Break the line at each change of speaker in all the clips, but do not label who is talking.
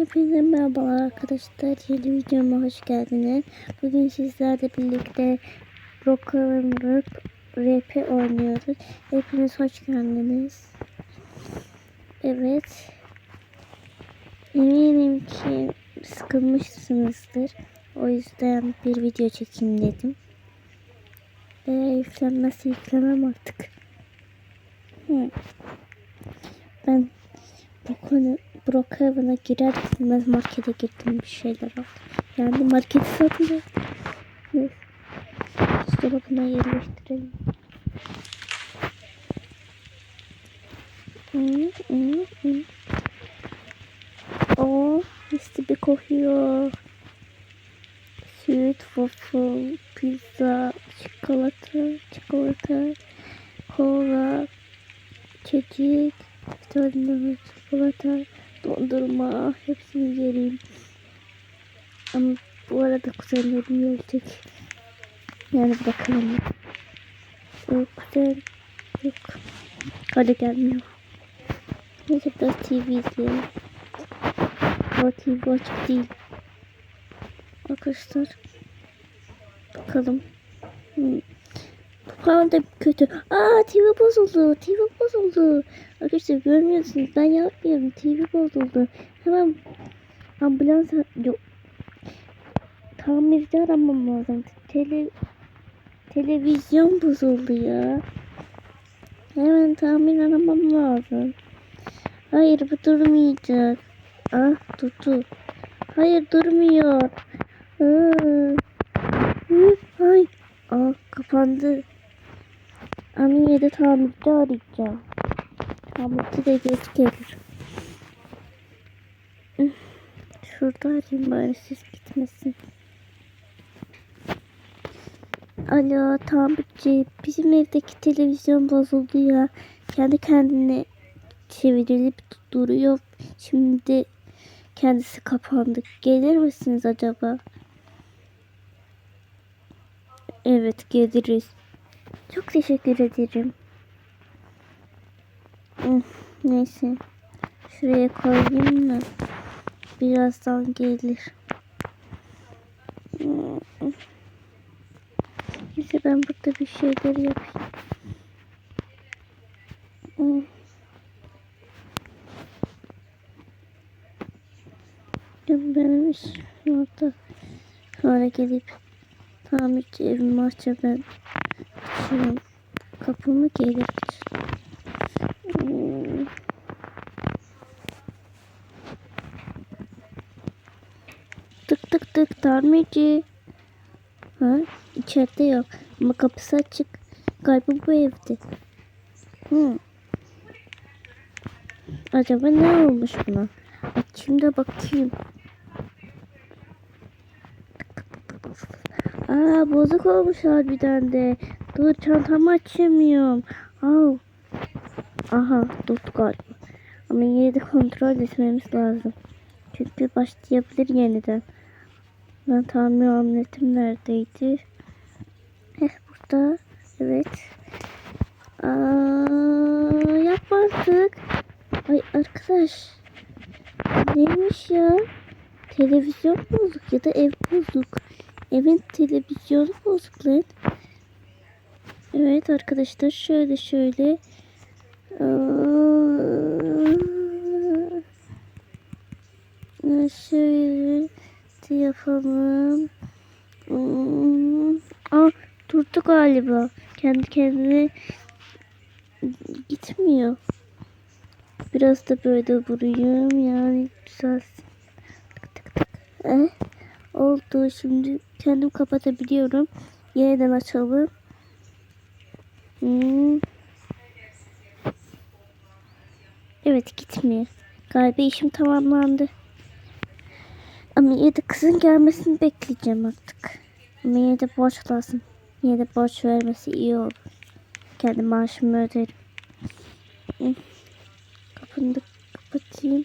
Hepinize merhabalar arkadaşlar. Yeni videoma hoş geldiniz. Bugün sizlerle birlikte Rap, Rap'i oynuyoruz. Hepiniz hoş geldiniz. Evet. Eminim ki sıkılmışsınızdır. O yüzden bir video çekeyim dedim. Eğer yüklenmezse yüklemem artık. Hı. Ben bu konu Brookhaven'a girer girmez markete girdim bir şeyler aldım. Yani marketi satacağım. Neyse. İşte bakın yerleştirelim. Hı, hı, hı. Oo, mis gibi kokuyor. Süt, waffle, pizza, çikolata, çikolata, kola, bir tane çikolata, dondurma, hepsini yerim. Ama bu arada kuzenlerim gelecek. Yani bakalım. Yok kuzen yok. Hadi gelmiyor. Neyse biraz TV izleyelim. O TV açık değil. Arkadaşlar. Bakalım. Hmm. Kanal da kötü. Aa TV bozuldu. TV bozuldu. Arkadaşlar görmüyorsunuz. Ben yapmıyorum. TV bozuldu. Hemen ambulans yok. Tamirci aramam lazım. Tele televizyon bozuldu ya. Hemen tamir aramam lazım. Hayır bu durmayacak. Ah durdu. Hayır durmuyor. Aa. Hı, Ay. Aa kapandı. Ama yine de tamirci arayacağım. Tamirci de geç gelir. Şurada arayayım bari siz gitmesin. Alo tamirci bizim evdeki televizyon bozuldu ya. Kendi kendine çevrilip duruyor. Şimdi kendisi kapandı. Gelir misiniz acaba? Evet geliriz. Çok teşekkür ederim. Neyse. Şuraya koyayım mı? Birazdan gelir. Neyse ben burada bir şeyler yapayım. Benim işim orada. Sonra gelip tamirci evimi açacağım ben. Şuram kapımı gelir. Tık tık tık tamirci. Ha? İçeride yok. Ama kapısı açık. Galiba bu evde. Hmm. Acaba ne olmuş buna? Açayım da bakayım. Aa bozuk olmuş harbiden de. Dur çantamı açamıyorum. Au. Aha durdu galiba. Ama yine de kontrol etmemiz lazım. Çünkü başlayabilir yeniden. Ben tamir omletim neredeydi? Heh burada. Evet. Aa, yapma artık. Ay arkadaş. Neymiş ya? Televizyon bozuk ya da ev bozuk. Evin televizyonu bozuk lan. Evet arkadaşlar şöyle şöyle. Aa, Şöyle yapalım. Aa, durdu galiba. Kendi kendine gitmiyor. Biraz da böyle vurayım yani güzel. Tık tık tık. Eh, oldu şimdi kendim kapatabiliyorum. Yeniden açalım. Hmm. Evet gitmiyor. Galiba işim tamamlandı. Ama yine de kızın gelmesini bekleyeceğim artık. Ama yine de borç lazım. Yine de borç vermesi iyi olur. Kendi maaşımı öderim. Kapını da kapatayım.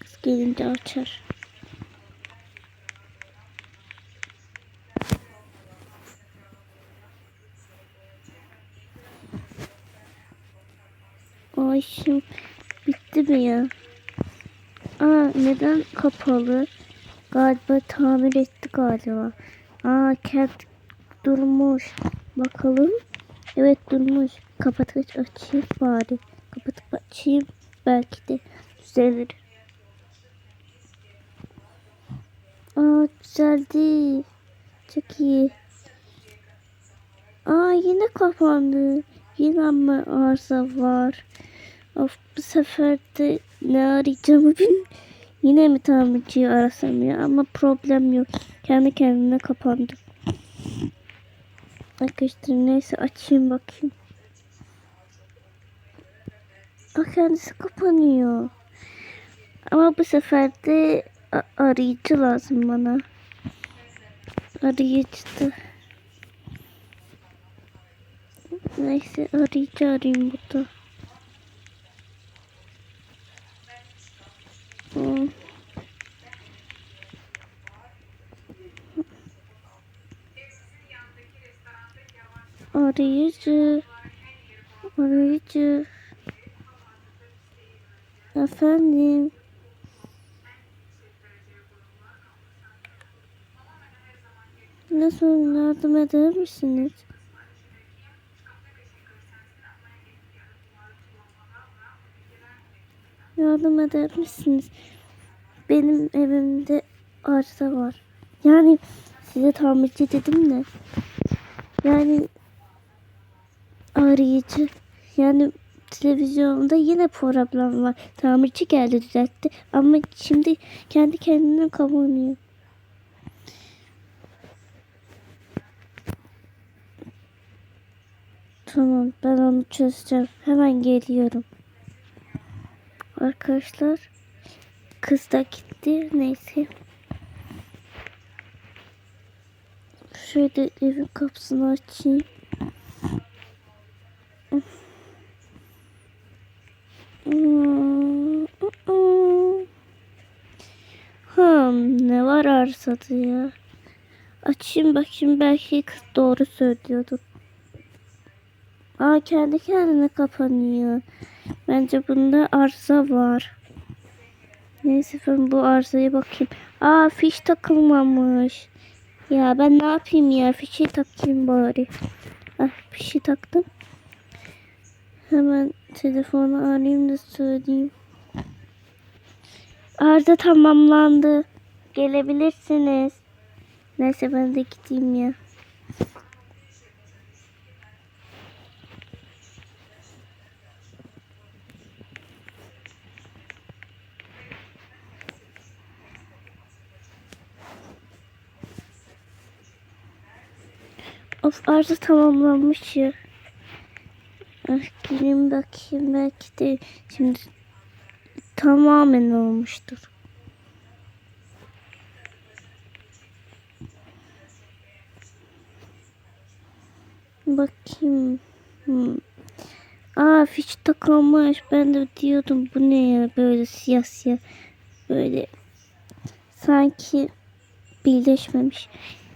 Kız gelince açar. Şimdi bitti mi ya? Aa ne neden kapalı? Galiba tamir etti galiba. Aa kent durmuş. Bakalım. Evet durmuş. Kapatıp açayım bari. Kapatıp açayım. Belki de düzelir. Aa güzeldi. Çok iyi. Aa yine kapandı. Yine ama arıza var. Of bu sefer de ne arayacağımı bilmiyorum. Yine mi tamirciyi arasam ya ama problem yok. Kendi kendine kapandı. Arkadaşlar neyse açayım bakayım. Aa, kendisi kapanıyor. Ama bu sefer de arayıcı lazım bana. Arayıcı da. Neyse arayıcı arayayım burada. Hmm. Arayıcı. Arayıcı. Efendim. Nasıl yardım eder misiniz? Yardım eder misiniz? Benim evimde arıza var. Yani size tamirci dedim de. Yani arayıcı. Yani televizyonda yine problem var. Tamirci geldi düzeltti. Ama şimdi kendi kendine kapanıyor. Tamam ben onu çözeceğim. Hemen geliyorum. Arkadaşlar kız da gitti. Neyse. Şöyle evin kapısını açayım. Hmm, ne ya? Açayım bakayım belki kız doğru söylüyordur. Aa kendi kendine kapanıyor. Bence bunda arıza var. Neyse ben bu arzaya bakayım. Aa fiş takılmamış. Ya ben ne yapayım ya fişi takayım bari. Ah fişi taktım. Hemen telefonu arayayım da söyleyeyim. Arıza tamamlandı. Gelebilirsiniz. Neyse ben de gideyim ya. Of arıza tamamlanmış ya. Ah, gireyim bakayım belki de şimdi tamamen olmuştur. Bakayım. Hmm. Aa fiş takılmış. Ben de diyordum bu ne ya böyle siyah siyah. Böyle sanki birleşmemiş.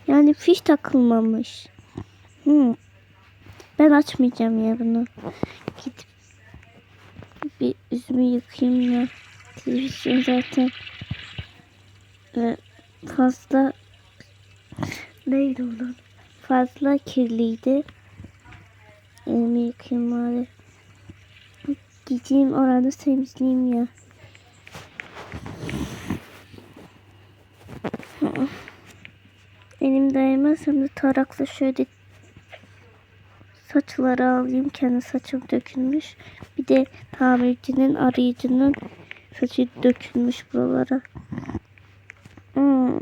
Yani fiş takılmamış. Hmm. Ben açmayacağım ya bunu. Gidip bir üzümü yıkayayım ya. Televizyon zaten e, fazla neydi olan? Fazla kirliydi. Yıkayayım bari. Gideyim orada temizleyeyim ya. Elim değmezsem de tarakla şöyle saçları alayım. Kendi saçım dökülmüş. Bir de tamircinin arayıcının saçı dökülmüş buralara. Hmm.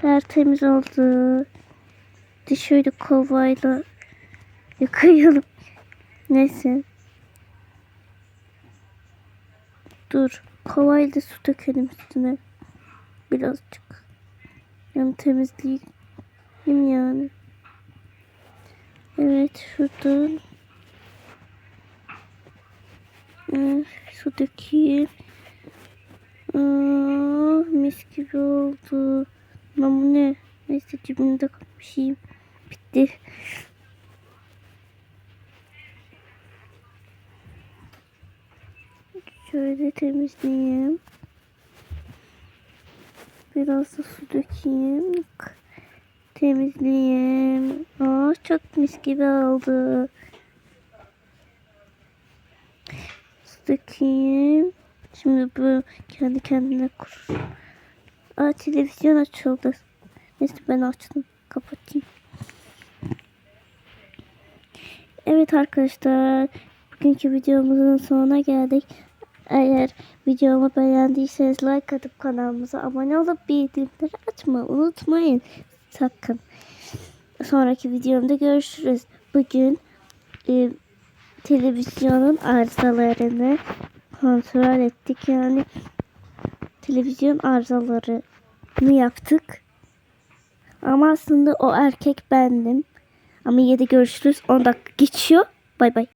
Tertemiz oldu. De şöyle kovayla yıkayalım. Neyse. Dur. Kovayla su dökelim üstüne. Birazcık. Yani temizleyeyim yani. Evet şuradan. Evet, su dökeyim. Aa, mis gibi oldu. Lan bu ne? Neyse cebimde kalmışım. Bitti. Şöyle temizleyeyim. biraz da su dökeyim. Temizleyeyim. Aa, çok mis gibi oldu. Su dökeyim. Şimdi bu kendi kendine kurur. Aa, televizyon açıldı. Neyse ben açtım. Kapatayım. Evet arkadaşlar. Bugünkü videomuzun sonuna geldik. Eğer videomu beğendiyseniz like atıp kanalımıza abone olup bildirimleri açmayı unutmayın. Sakın. Sonraki videomda görüşürüz. Bugün e, televizyonun arızalarını kontrol ettik. Yani televizyon arızalarını yaptık. Ama aslında o erkek bendim. Ama yine de görüşürüz. 10 dakika geçiyor. Bay bay.